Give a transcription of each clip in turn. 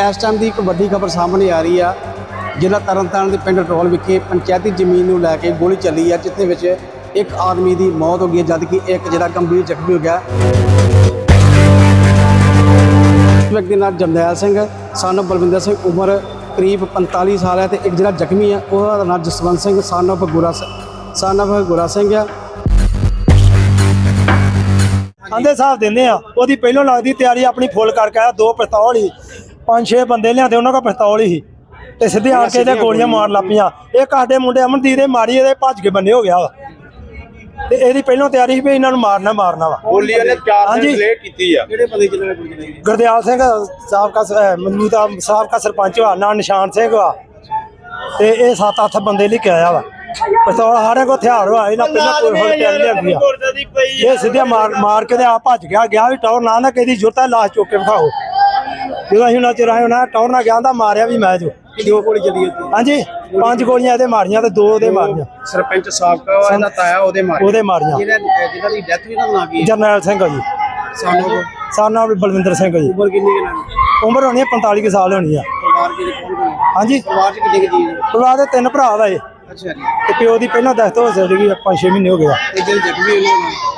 ਇਸ ਟਾਈਮ ਦੀ ਇੱਕ ਵੱਡੀ ਖਬਰ ਸਾਹਮਣੇ ਆ ਰਹੀ ਆ ਜ਼ਿਲ੍ਹਾ ਤਰਨਤਾਰਨ ਦੇ ਪਿੰਡ ਰਟੋਲ ਵਿਖੇ ਪੰਚਾਇਤੀ ਜ਼ਮੀਨ ਨੂੰ ਲੈ ਕੇ ਗੋਲੀ ਚੱਲੀ ਆ, ਜਿੱਥੇ ਵਿੱਚ ਇੱਕ ਆਦਮੀ ਦੀ ਮੌਤ ਹੋ ਗਈ ਹੈ ਜਦ ਕਿ ਇੱਕ ਜਿਹੜਾ ਗੰਭੀਰ ਜ਼ਖਮੀ ਹੋ ਗਿਆ। ਵਿਅਕਤੀ ਦਾ ਨਾਮ ਸਿੰਘ, son ਬਲਵਿੰਦਰ ਸਿੰਘ, ਉਮਰ ਕਰੀਬ 45 ਸਾਲ ਹੈ ਤੇ ਇੱਕ ਜਿਹੜਾ ਜ਼ਖਮੀ ਆ, ਉਹਦਾ ਨਾਮ ਜਸਵੰਤ ਸਿੰਘ ਸਨ of ਗੁਰਾ son of ਗੁਰਾ ਸਿੰਘ ਆ। ਆਂਦੇ ਹਿਸਾਬ ਦਿੰਦੇ ਆ, ਉਹਦੀ ਪਹਿਲੋਂ ਲੱਗਦੀ ਤਿਆਰੀ ਆਪਣੀ ਫੁੱਲ ਕਰਕੇ ਆਇਆ, ਦੋ ਪਿਸਤੌਲ ਹੀ ਪੰਜ ਛੇ ਬੰਦੇ ਲਿਆਂਦੇ ਉਹਨਾਂ ਕੋਲ ਪਿਸਤੌਲ ਹੀ ਤੇ ਸਿੱਧੇ ਆ ਕੇ ਇਹਦੇ ਗੋਲੀਆਂ ਮਾਰ ਲੱਪੀਆਂ ਇਹ ਸਾਡੇ ਮੁੰਡੇ ਅਮਨਦੀਪ ਦੇ ਮਾਰੀ ਇਹਦੇ ਭੱਜ ਕੇ ਬੰਨੇ ਹੋ ਗਿਆ ਵਾ। ਤੇ ਇਹਦੀ ਪਹਿਲੋਂ ਤਿਆਰੀ ਸੀ ਵੀ ਇਹਨਾਂ ਨੂੰ ਮਾਰਨਾ ਮਾਰਨਾ ਵਾ। ਬੋਲੀ ਨੇ ਚਾਰ। ਦਿਨ ਲੇਟ ਕੀਤੀ ਆ। ਕਿਹੜੇ ਬੰਦੇ ਜਿਹਨਾਂ ਨੇ ਗੋਲੀ ਚਲਾਈ? ਗੁਰਦਿਆਲ ਸਿੰਘ ਸਾਬਕਾ ਮੌਜੂਦਾ ਸਾਬਕਾ ਸਰਪੰਚ ਵਾ ਨਾਂ ਨਿਸ਼ਾਨ ਸਿੰਘ ਵਾ। ਤੇ ਇਹ ਸੱਤ ਅੱਠ ਬੰਦੇ ਲੈ ਕੇ ਆਇਆ ਵਾ। ਪਿਸਤੌਲ ਸਾਡੇ ਕੋਲ ਹਥਿਆਰ ਵਾ ਇਹਨਾਂ ਪਹਿਲਾਂ ਕੋਈ ਹੋਰ ਤਿਆਰੀ ਲਿਆਂਦੀ ਆ। ਇਹ ਸਿੱਧੇ ਮਾਰ ਮਾਰ ਕੇ ਤੇ ਆ ਭੱਜ ਗਿਆ। ਗਿਆ ਵੀ ਟੌਰ ਨਾ ਨਾ ਕਿਹਦੀ ਜੁਰਤਾ ਲਾਸ਼ ਚੁੱਕ ਕੇ ਵਿਖਾਓ। ਜਦੋਂ ਅਸੀਂ ਉਹਨਾਂ ਚਿਰ ਉਹਨਾਂ ਟੌਰ ਨਾ ਗਿਆ ਮਾਰਿਆ ਵੀ ਮੈਂ ਜੋ। ਕਿੰਨੀ ਗੋਲੀ ਚੱਲੀ ਉੱਥੇ ਹਾਂਜੀ ਪੰਜ ਗੋਲੀਆਂ ਇਹਦੇ ਮਾਰੀਆਂ ਤੇ ਦੋ ਉਹਦੇ ਮਾਰੀਆਂ। ਸਰਪੰਚ ਸਾਬਕਾ ਇਹਦਾ ਤਾਇਆ ਉਹਦੇ ਮਾਰੇ ਉਹਦੇ ਮਾਰੀਆਂ। ਜਿਹਨਾਂ ਦੀ ਡੈਥ ਵੀ ਨਾ ਨਾ ਕੀ ਜਰਨੈਲ ਸਿੰਘ ਆ ਜੀ। ਸਾਨੂੰ ਸਾਨਾ ਬਲਵਿੰਦਰ ਸਿੰਘ ਜੀ। ਉਮਰ ਕਿੰਨੀ ਦੀ ਉਮਰ ਹੋਣੀ ਹੈ 45 ਕੁ ਸਾਲ ਹੋਣੀ ਆ। ਪਰਿਵਾਰ ਦੇ ਕੌਣ ਕੌਣ ਹੈ ਹਾਂਜੀ। ਪਰਿਵਾਰ ਚ ਕਿੰਨੇ ਕੁ ਜੀ? ਪਰਿਵਾਰ ਦੇ ਤਿੰਨ ਭਰਾ ਵਾ ਇਹ। ਅੱਛਾ ਜੀ। ਤੇ ਪਿਓ ਦੀ ਪਹਿਲਾਂ ਦਸਤ ਹੋ ਸਕਦੀ ਪੰਜ 6 ਮਹੀਨੇ ਹੋ ਗਏ ਆ। ਤੇ ਜਿਹੜੇ ਜ਼ਖਮੀ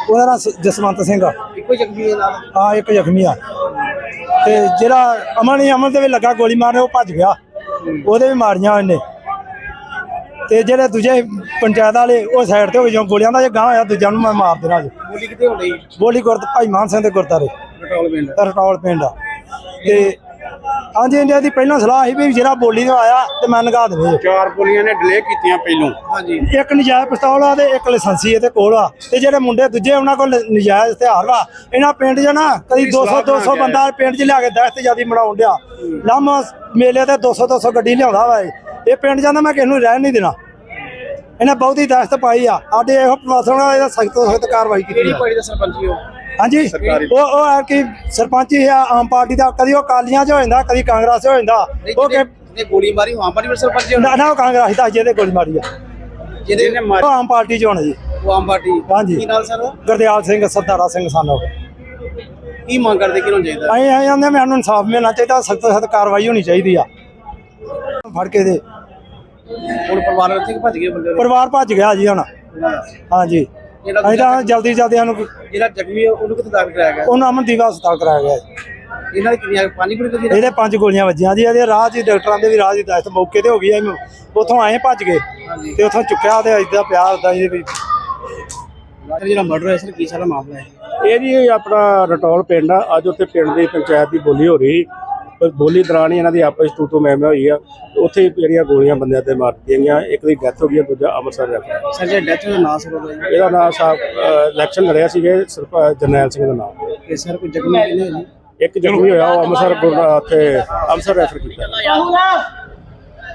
ਉਹਨਾਂ ਨਾਮ ਜਸਵੰਤ ਸਿੰਘ ਆ। ਇੱਕੋ ਹੀ ਜ਼ਖਮੀ ਹੈ ਨਾਲ? ਆ ਇੱਕ ਜ਼ਖਮੀ ਆ। ਤੇ ਜਿਹੜਾ ਅਮਨ ਹੀ ਅਮਨ ਦੇ ਵੀ ਲੱਗਾ ਗੋਲੀ ਮਾਰਨ ਉਹ ਭੱਜ ਗਿਆ। ਉਹਦੇ ਵੀ ਮਾਰੀਆਂ ਇਹਨੇ ਤੇ ਜਿਹੜੇ ਦੂਜੇ ਪੰਚਾਇਤ ਵਾਲੇ ਉਹ ਸਾਈਡ ਤੇ ਹੋ ਗਏ ਜੋ ਗੋਲੀਆਂ ਦਾ ਜੇ ਗਾਂ ਹੋਇਆ ਦੂਜਿਆਂ ਨੂੰ ਮੈਂ ਮਾਰ ਦੇਣਾ ਜੀ। ਗੋਲੀ ਕਿੱਥੇ ਹੋ ਰਹੀ ਬੋਲੀ ਗੁਰਦ ਭਾਈ ਮਾਨ ਸਿੰਘ ਦੇ ਗੁਰਦਾਰੇ ਰਟੌਲ ਪਿੰਡ। ਰਟੌਲ ਪਿੰਡ ਤੇ ਹਾਂਜੀ ਇੰਡੀਆ ਦੀ ਪਹਿਲਾਂ ਸਲਾਹ ਸੀ ਵੀ ਜਿਹੜਾ ਬੋਲੀ ਤੋਂ ਆਇਆ ਤੇ ਮੈਂ ਨਗਾ ਦੇਵੇ ਚਾਰ ਗੋਲੀਆਂ ਨੇ ਡਿਲੇ ਕੀਤੀਆਂ ਪਹਿਲੋਂ। ਹਾਂਜੀ। ਇੱਕ ਨਜਾਇਜ਼ ਪਿਸਤੌਲ ਆ ਤੇ ਇੱਕ ਲਾਇਸੈਂਸੀ ਇਹਦੇ ਕੋਲ ਆ। ਤੇ ਜਿਹੜੇ ਮੁੰਡੇ ਦੂਜੇ ਉਹਨਾਂ ਕੋਲ ਨਜਾਇਜ਼ ਹਥਿਆਰ ਵਾ ਇਹਨਾਂ ਪਿੰਡ 'ਚ ਨਾ ਕਦੀ 200 200 ਬੰਦਾ ਪਿੰਡ 'ਚ ਲਿਆ ਕੇ ਦਹਿਸ਼ਤ ਜਿਆਦੀ ਮਨਾਉਣ ਡਿਆ। ਲੰਮ ਮੇਲੇ ਤੇ 200 200 ਗੱਡੀ ਲਿਆਉਂਦਾ ਵਾ ਇਹ। ਇਹ ਪਿੰਡ ਜਾਂਦਾ ਮੈਂ ਕਿਸੇ ਨੂੰ ਰਹਿਣ ਨਹੀਂ ਦੇਣਾ। ਇਹਨੇ ਬਹੁਤੀ ਦਹਿਸ਼ਤ ਪਾਈ ਆ। ਸਾਡੇ ਇਹੋ ਪ੍ਰਵਾਸਣ ਨਾਲ ਇਹਦਾ ਸਖਤ ਤੋਂ ਸਖਤ ਕਾਰਵਾਈ ਕੀਤੀ ਕਿਹੜੀ ਆ। ਪਾਰਟੀ ਦਾ ਸਰਪੰਚ ਹੀ ਹੋ ਹਾਂਜੀ। ਉਹ ਉਹ ਹੈ ਕਿ ਸਰਪੰਚ ਹੀ ਆ ਆਮ ਪਾਰਟੀ ਦਾ। ਕਦੀ ਉਹ ਕਾਲੀਆਂ 'ਚ ਹੋ ਜਾਂਦਾ ਕਦੀ ਕਾਂਗਰਸ 'ਚ ਹੋ ਜਾਂਦਾ। ਉਹ ਕਿ ਜਿਹਨੇ ਗੋਲੀ ਮਾਰੀ ਆਮ ਪਾਰਟੀ ਦਾ ਸਰਪੰਚ ਨਾ ਨਾ ਉਹ ਕਾਂਗਰਸ ਦਾ ਜਿਹਦੇ ਗੋਲੀ ਮਾਰੀ ਆ। ਜਿਹਦੇ ਨੇ ਉਹ ਆਮ ਪਾਰਟੀ 'ਚ ਹੋਣਾ ਜੀ। ਉਹ ਆਮ ਪਾਰਟੀ। ਹਾਂਜੀ। ਕੀ ਨਾਲ ਸਰ ਗੁਰਦਿਆਲ ਸਿੰਘ ਸਰਦਾਰਾ ਸਿੰਘ ਸਾਨੂੰ। ਕੀ ਮੰਗ ਕਰਦੇ ਕਿਹਨੂੰ ਚਾਹੀਦਾ? ਅਸੀਂ ਆਏ ਜਾਂਦੇ ਮੈਨੂੰ ਇਨਸਾਫ ਮਿਲਣਾ ਚਾਹੀਦਾ ਸਖਤ ਸਖਤ ਕਾਰਵਾਈ ਹੋਣੀ ਚਾਹੀਦੀ ਆ। ਫੜ ਕੇ ਦੇ। ਹੁਣ ਪਰਿਵਾਰ ਕਿ ਭੱਜ ਗਏ ਬੰਦੇ ਪਰਿਵਾਰ ਭੱਜ ਗਿਆ ਜੀ ਹੁਣ। ਹਾਂਜੀ। ਜਿਹੜਾ ਅਸੀਂ ਤਾਂ ਜਲਦੀ ਜਲਦੀ ਸਾਨੂੰ ਜਿਹੜਾ ਜ਼ਖਮੀ ਹੈ ਉਹਨੂੰ ਕਿੱਥੇ ਦਾਖਲ ਕਰਾਇਆ ਗਿਆ? ਉਹਨੂੰ ਅਮਨਦੀਪ ਹਸਪਤਾਲ ਕਰਾਇਆ ਗਿਆ ਜੀ। ਇਹਨਾਂ ਦੀ ਕਿੰਨੀਆਂ ਪੰਜ ਗੋਲੀ ਲੱਗੀ ਇਹਦੇ ਪੰਜ ਗੋਲੀਆਂ ਵੱਜੀਆਂ ਜੀ ਇਹਦੇ ਰਾਹ ਜੀ ਡਾਕਟਰਾਂ ਦੇ ਵੀ ਰਾਹ ਦੀ ਦਸਤ ਮੌਕੇ ਤੇ ਹੋ ਗਈ ਐ ਉੱਥੋਂ ਆਏ ਭੱਜ ਗਏ। ਤੇ ਉੱਥੋਂ ਚੁੱਕਿਆ ਤੇ ਇਦਾਂ ਪਿਆ ਉਦਾਂ ਜੀ ਵੀ। ਜਿਹੜਾ ਮਰਡਰ ਹੈ ਸਰ ਕੀ ਸਾਰਾ ਮਾਮਲਾ ਹੈ? ਇਹ ਜੀ ਆਪਣਾ ਰਟੌਲ ਪਿੰਡ ਆ। ਅੱਜ ਉੱਥੇ ਪਿੰਡ ਦੀ ਪੰਚਾਇਤ ਦੀ ਬੋਲੀ ਹੋ ਰਹੀ। ਪਰ ਬੋਲੀ ਦੌਰਾਨ ਹੀ ਇਹਨਾਂ ਦੀ ਆਪਸ ਤੂ ਤੂ ਮੈਂ ਮੈਂ ਹੋਈ ਆ। ਉੱਥੇ ਹੀ ਜਿਹੜੀਆਂ ਗੋਲੀਆਂ ਬੰਦਿਆਂ ਤੇ ਮਾਰ ਦਿੱਤੀਆਂ ਗਈਆਂ। ਇੱਕ ਦੀ ਡੈਥ ਹੋ ਗਈ ਆ, ਦੂਜਾ ਅੰਮ੍ਰਿਤਸਰ ਰੈਫਰ ਸਰ ਜਿਹੜਾ ਡੈਥ ਦਾ ਨਾਂ ਸਰ ਉਹਦਾ ਜੀ। ਇਹਦਾ ਨਾਮ ਸਾਹਿਬ ਇਲੈਕਸ਼ਨ ਲੜਿਆ ਸੀਗੇ ਸਰਪ- ਜਰਨੈਲ ਸਿੰਘ ਦਾ ਨਾਮ। ਤੇ ਸਰ ਕੋਈ ਜ਼ਖਮੀ ਹੋਏ ਜੀ? ਇੱਕ ਜ਼ਖਮੀ ਹੋਇਆ ਉਹ ਅੰਮ੍ਰਿਤਸਰ ਗੁਰ ਉੱਥੇ ਅੰਮ੍ਰਿਤਸਰ ਰੈਫਰ ਕੀਤਾ।